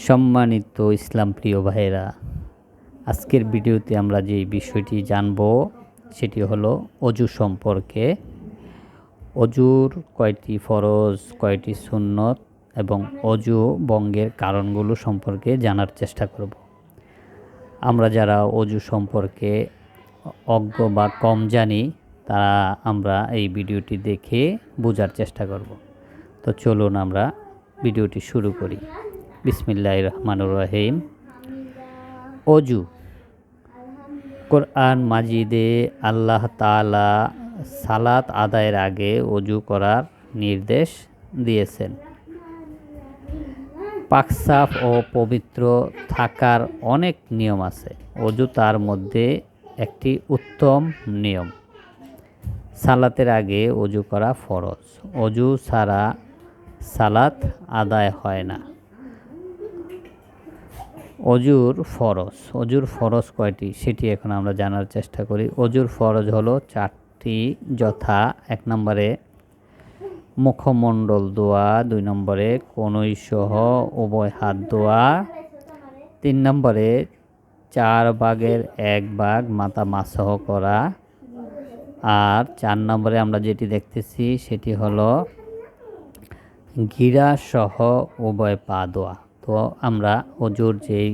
সম্মানিত ইসলাম প্রিয় ভাইয়েরা, আজকের ভিডিওতে আমরা যে বিষয়টি জানব সেটি হলো অজু সম্পর্কে। অজুর কয়টি ফরজ, কয়টি সুন্নত এবং অজু বঙ্গের কারণগুলো সম্পর্কে জানার চেষ্টা করব। আমরা যারা অজু সম্পর্কে অজ্ঞ বা কম জানি, তারা আমরা এই ভিডিওটি দেখে বোঝার চেষ্টা করব। তো চলুন আমরা ভিডিওটি শুরু করি। বিসমিল্লাহ রহমানুর রহিম। অজু। কোরআন মাজিদে আল্লাহ তাআলা সালাত আদায়ের আগে অজু করার নির্দেশ দিয়েছেন। পাকসাফ ও পবিত্র থাকার অনেক নিয়ম আছে। অজু তার মধ্যে একটি উত্তম নিয়ম। সালাতের আগে অজু করা ফরজ। অজু ছাড়া সালাত আদায় হয় না। অজুর ফরজ। অজুর ফরজ কয়টি? সেটি এখন আমরা জানার চেষ্টা করি। অজুর ফরজ হলো চারটি যথা। এক নম্বরে মুখমণ্ডল দোয়া, দুই নম্বরে কনুই সহ উভয় হাত দোয়া, তিন নম্বরে চার ভাগের এক ভাগ মাথা মাসহ করা, আর চার নম্বরে আমরা যেটি দেখতেছি সেটি হলো গিরা সহ উভয় পা দোয়া। তো আমরা অজুর যেই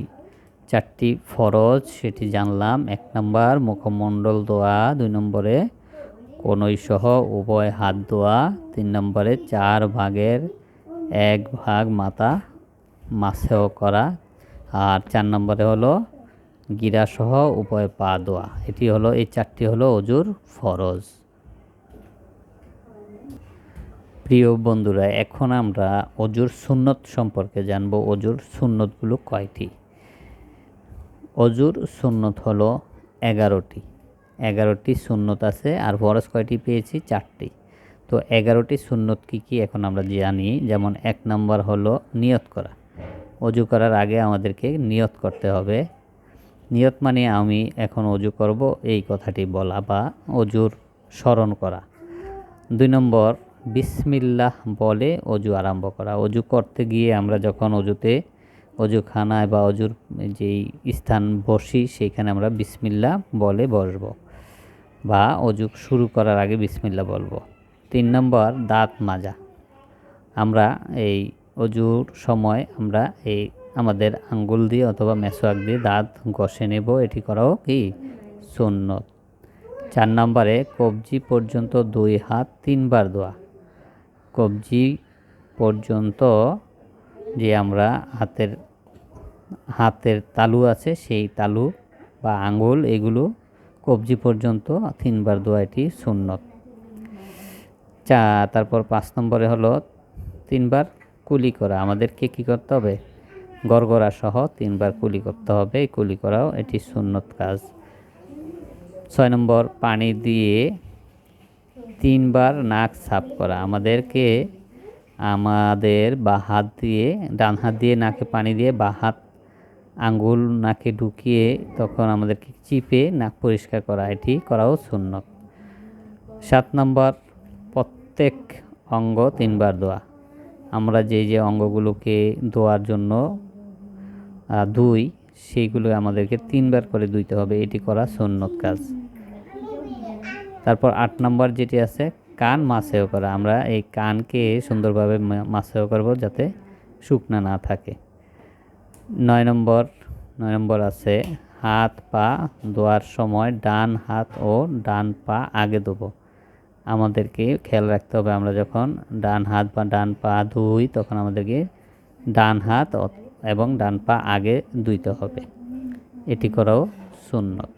চারটি ফরজ সেটি জানলাম। এক নম্বর, মুখমণ্ডল দোয়া। দুই নম্বরে সহ উভয় হাত দোয়া। তিন নম্বরে, চার ভাগের এক ভাগ মাথা মাছেও করা। আর চার নম্বরে হলো গিরা সহ উভয় পা দোয়া। এটি হলো, এই চারটি হলো অজুর ফরজ। প্রিয় বন্ধুরা, এখন আমরা অজুর সুন্নত সম্পর্কে জানব। অজুর সুন্নতগুলো কয়টি? অজুর সুন্নত হলো এগারোটি। এগারোটি সুন্নত আছে, আর ফরজ কয়টি পেয়েছি? চারটি। তো এগারোটি সুন্নত কী কী এখন আমরা জানি? যেমন এক নম্বর হলো নিয়ত করা। অজু করার আগে আমাদেরকে নিয়ত করতে হবে। নিয়ত মানে আমি এখন অজু করব, এই কথাটি বলা বা অজুর স্মরণ করা। দুই নম্বর বিসমিল্লাহ বলে অজু আরম্ভ করা। অজু করতে গিয়ে আমরা যখন অজুতে অজুখানায় বা অজুর যেই স্থান বসি, সেইখানে আমরা বিসমিল্লা বলে বসব বা অজু শুরু করার আগে বিসমিল্লা বলব। তিন নম্বর, দাঁত মাজা। আমরা এই অজুর সময় আমরা এই আমাদের আঙ্গুল দিয়ে অথবা মেসোয়াক দিয়ে দাঁত ঘষে নেব। এটি করাও কি? সুন্নত। চার নম্বরে, কবজি পর্যন্ত দুই হাত, তিনবার দোয়া। কবজি পর্যন্ত যে আমরা হাতের হাতের তালু আছে, সেই তালু বা আঙ্গুল এগুলো কবজি পর্যন্ত তিনবার দোয়া এটি সুন্নত। চা, তারপর পাঁচ নম্বরে হলো তিনবার কুলি করা। আমাদেরকে কী করতে হবে? গড়গড়া সহ তিনবার কুলি করতে হবে। এই কুলি করাও এটি সুন্নত কাজ। ছয় নম্বর, পানি দিয়ে তিনবার নাক সাফ করা। আমাদেরকে আমাদের বা হাত দিয়ে, ডান হাত দিয়ে নাকে পানি দিয়ে বা হাত আঙ্গুল নাকে ঢুকিয়ে তখন আমাদেরকে চিপে নাক পরিষ্কার করা। এটি করাও সুন্নত। সাত নম্বর, প্রত্যেক অঙ্গ তিনবার দোয়া। আমরা যে যে অঙ্গগুলোকে দোয়ার জন্য ধুই সেইগুলো আমাদেরকে তিনবার করে ধুইতে হবে। এটি করা সুন্নত কাজ। তারপর আট নম্বর যেটি আছে, কান মাছেও করা। আমরা এই কানকে সুন্দরভাবে মাছেও করব যাতে শুকনা না থাকে। নয় নম্বর নয় নম্বর আছে, হাত পা ধোয়ার সময় ডান হাত ও ডান পা আগে দেবো আমাদেরকে খেয়াল রাখতে হবে, আমরা যখন ডান হাত বা ডান পা ধুই, তখন আমাদেরকে ডান হাত এবং ডান পা আগে ধুইতে হবে। এটি করাও সুন্নত।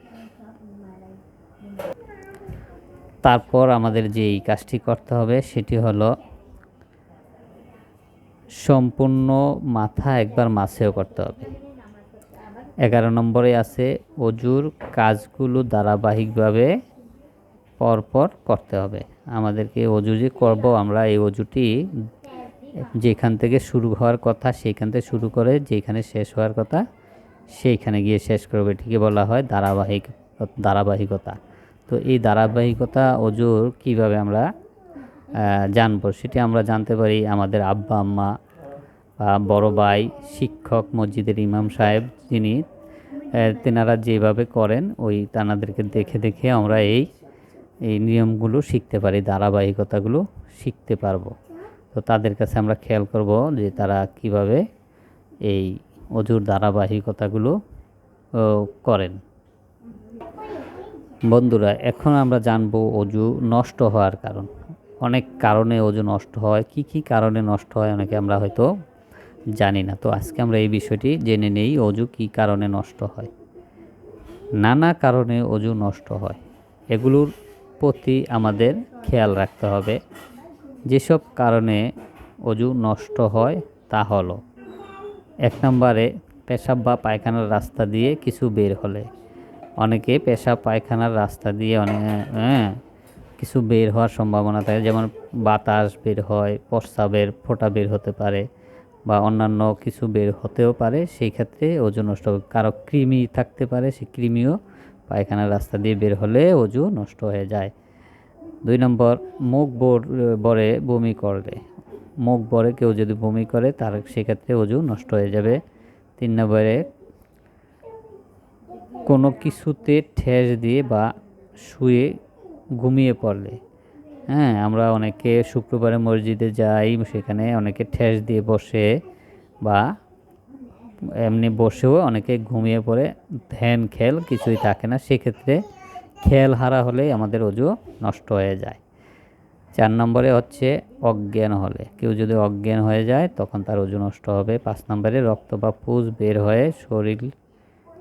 তারপর আমাদের যে এই কাজটি করতে হবে সেটি হলো সম্পূর্ণ মাথা একবার মাছেও করতে হবে। এগারো নম্বরে আছে অজুর কাজগুলো ধারাবাহিকভাবে পরপর করতে হবে। আমাদেরকে অজু যে করব আমরা, এই অজুটি যেখান থেকে শুরু হওয়ার কথা সেইখান থেকে শুরু করে যেখানে শেষ হওয়ার কথা সেইখানে গিয়ে শেষ করবে। এটিকে বলা হয় ধারাবাহিক, ধারাবাহিকতা। তো এই ধারাবাহিকতা অজুর কীভাবে আমরা জানব সেটি আমরা জানতে পারি আমাদের আব্বা, আম্মা বা বড় ভাই, শিক্ষক, মসজিদের ইমাম সাহেব যিনি তেনারা যেভাবে করেন ওই তানাদেরকে দেখে দেখে আমরা এই এই নিয়মগুলো শিখতে পারি, ধারাবাহিকতাগুলো শিখতে পারব। তো তাদের কাছে আমরা খেয়াল করব যে তারা কীভাবে এই অজুর ধারাবাহিকতাগুলো করেন। বন্ধুরা, এখন আমরা জানব অজু নষ্ট হওয়ার কারণ। অনেক কারণে অজু নষ্ট হয়। কি কি কারণে নষ্ট হয় অনেকে আমরা হয়তো জানি না। তো আজকে আমরা এই বিষয়টি জেনে নেই, অজু কি কারণে নষ্ট হয়। নানা কারণে অজু নষ্ট হয়। এগুলোর প্রতি আমাদের খেয়াল রাখতে হবে। যেসব কারণে অজু নষ্ট হয়, তা হলো, এক নম্বরে পেশাব বা পায়খানার রাস্তা দিয়ে কিছু বের হলে অনেকে পেশা পায়খানার রাস্তা দিয়ে অনেক হ্যাঁ কিছু বের হওয়ার সম্ভাবনা থাকে। যেমন বাতাস বের হয় প্রস্রাবের ফোঁটা বের হতে পারে বা অন্যান্য কিছু বের হতেও পারে। সেই ক্ষেত্রে ওজন নষ্ট, কারও কৃমি থাকতে পারে সেই কৃমিও পায়খানার রাস্তা দিয়ে বের হলে ওজু নষ্ট হয়ে যায়। দুই নম্বর, মুখ বর- বমি করলে। মুখ বরে কেউ যদি বমি করে, তার সেক্ষেত্রে ওজু নষ্ট হয়ে যাবে। তিন নম্বরে কোনো কিছুতে ঠেস দিয়ে বা শুয়ে ঘুমিয়ে পড়লে। হ্যাঁ আমরা অনেকে শুক্রবারে মসজিদে যাই, সেখানে অনেকে ঠেস দিয়ে বসে বা এমনি বসেও অনেকে ঘুমিয়ে পড়ে। ধ্যান খেল, কিছুই থাকে না। সেক্ষেত্রে খেল হারা হলেই আমাদের অজু নষ্ট হয়ে যায়। চার নম্বরে হচ্ছে অজ্ঞান হলে। কেউ যদি অজ্ঞান হয়ে যায়, তখন তার ওজন নষ্ট হবে। পাঁচ নম্বরে রক্ত বা পুজ বের হয়ে শরীর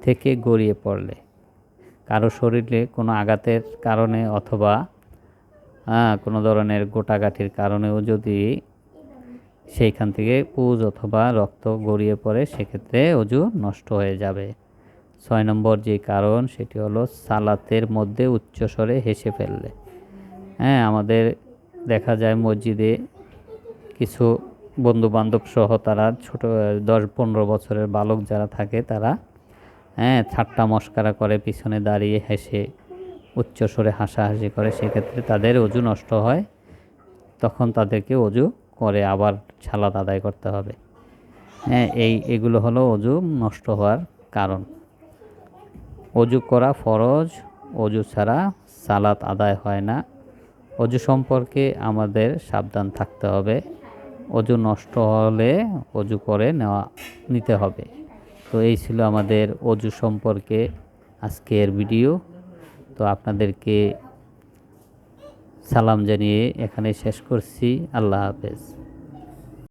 থেকে গড়িয়ে পড়লে। কারও শরীরে কোনো আঘাতের কারণে অথবা হ্যাঁ কোনো ধরনের গোটাগাঠির কারণেও যদি সেইখান থেকে পুজ অথবা রক্ত গড়িয়ে পড়ে, সেক্ষেত্রে অজু নষ্ট হয়ে যাবে। ছয় নম্বর যে কারণ, সেটি হলো সালাতের মধ্যে উচ্চস্বরে হেসে ফেললে। হ্যাঁ আমাদের দেখা যায় মসজিদে কিছু বন্ধু বান্ধব সহ তারা ছোট, দশ পনেরো বছরের বালক যারা থাকে, তারা হ্যাঁ ঠাট্টা মস্কারা করে, পিছনে দাঁড়িয়ে হেসে, উচ্চস্বরে হাসাহাসি করে, সেক্ষেত্রে তাদের অজু নষ্ট হয়। তখন তাদেরকে অজু করে আবার ছালাত আদায় করতে হবে। হ্যাঁ এই, এগুলো হলো অজু নষ্ট হওয়ার কারণ। অজু করা ফরজ, অজু ছাড়া সালাত আদায় হয় না। অজু সম্পর্কে আমাদের সাবধান থাকতে হবে। অজু নষ্ট হলে অজু করে নেওয়া, নিতে হবে। তো এই ছিল আমাদের অজু সম্পর্কে আজকের ভিডিও। তো আপনাদেরকে সালাম জানিয়ে এখানে শেষ করছি। আল্লাহ হাফেজ।